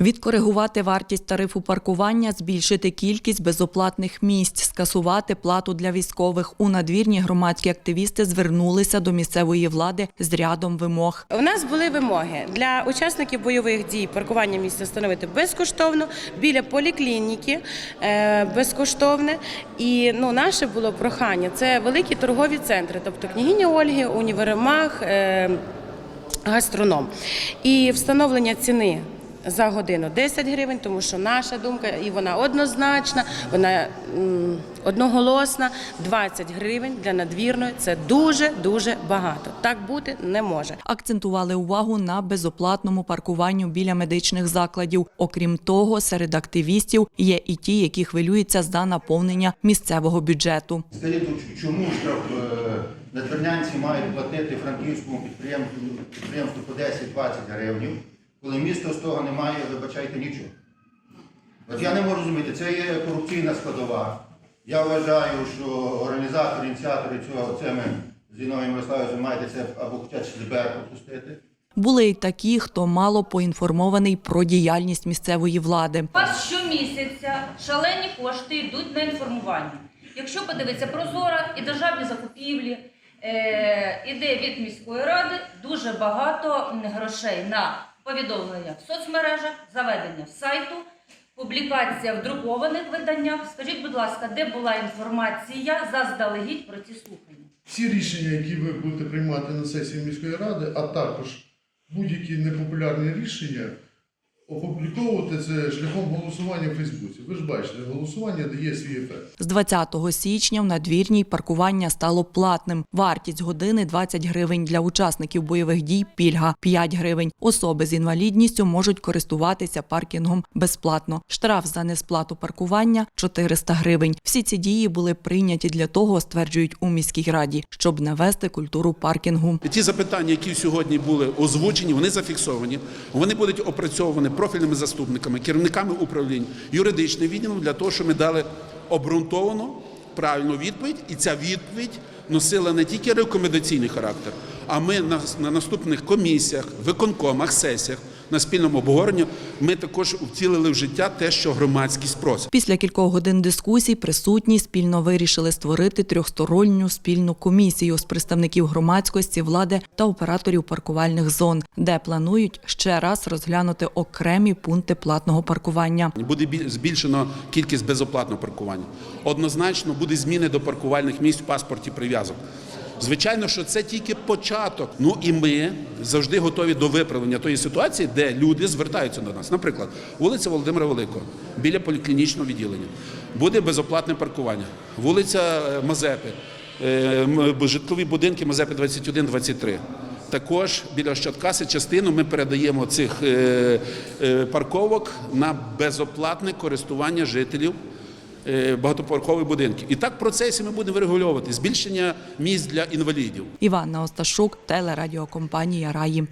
Відкоригувати вартість тарифу паркування, збільшити кількість безоплатних місць, скасувати плату для військових. У надвірні громадські активісти звернулися до місцевої влади з рядом вимог. У нас були вимоги для учасників бойових дій паркування місця встановити безкоштовно біля поліклініки е, безкоштовне. І ну, наше було прохання це великі торгові центри, тобто княгиня Ольги, універмаг, е, гастроном. І встановлення ціни. За годину 10 гривень, тому що наша думка, і вона однозначна, вона одноголосна. 20 гривень для надвірної це дуже дуже багато. Так бути не може. Акцентували увагу на безоплатному паркуванню біля медичних закладів. Окрім того, серед активістів є і ті, які хвилюються за наповнення місцевого бюджету. Скажіть, чому штраф е, надвірнянці мають платити франківському підприємству, підприємству по 10-20 гривень, коли місто з того не має, вибачайте, нічого. От я не можу розуміти, це є корупційна складова. Я вважаю, що організатори, ініціатори цього, це ми з Іною Мирославовичем маєте це або хочуть СДБР пропустити. Були й такі, хто мало поінформований про діяльність місцевої влади. У вас щомісяця шалені кошти йдуть на інформування. Якщо подивитися прозора і державні закупівлі, е, іде від міської ради дуже багато грошей на повідомлення в соцмережах, заведення сайту, публікація в друкованих виданнях. Скажіть, будь ласка, де була інформація заздалегідь про ці слухання? Всі рішення, які ви будете приймати на сесії міської ради, а також будь-які непопулярні рішення, опубліковувати це шляхом голосування в Фейсбуці. Ви ж бачите, голосування дає свій ефект. З 20 січня в надвірній паркування стало платним. Вартість години 20 гривень для учасників бойових дій. Пільга 5 гривень. Особи з інвалідністю можуть користуватися паркінгом безплатно. Штраф за несплату паркування 400 гривень. Всі ці дії були прийняті для того, стверджують у міській раді, щоб навести культуру паркінгу. Ті запитання, які сьогодні були озвучені, вони зафіксовані. Вони будуть опрацьовані профільними заступниками, керівниками управлінь, юридичним відділом для того, щоб ми дали обґрунтовану правильну відповідь, і ця відповідь носила не тільки рекомендаційний характер, а ми на, на наступних комісіях, виконкомах, сесіях, на спільному обговоренні ми також втілили в життя те, що громадськість просить. Після кількох годин дискусій присутні спільно вирішили створити трьохсторонню спільну комісію з представників громадськості, влади та операторів паркувальних зон, де планують ще раз розглянути окремі пункти платного паркування. Буде біль- збільшено кількість безоплатного паркування. Однозначно буде зміни до паркувальних місць в паспорті прив'язок. Звичайно, що це тільки початок. Ну і ми завжди готові до виправлення тої ситуації, де люди звертаються до нас. Наприклад, вулиця Володимира Великого біля поліклінічного відділення буде безоплатне паркування. Вулиця е, Мазепи, е, житлові будинки Мазепи 21-23. Також біля Щаткаси частину ми передаємо цих е, парковок на безоплатне користування жителів е, багатоповерхових будинків. І так процесі ми будемо врегульовувати збільшення місць для інвалідів. Іванна Осташук, телерадіокомпанія Раї.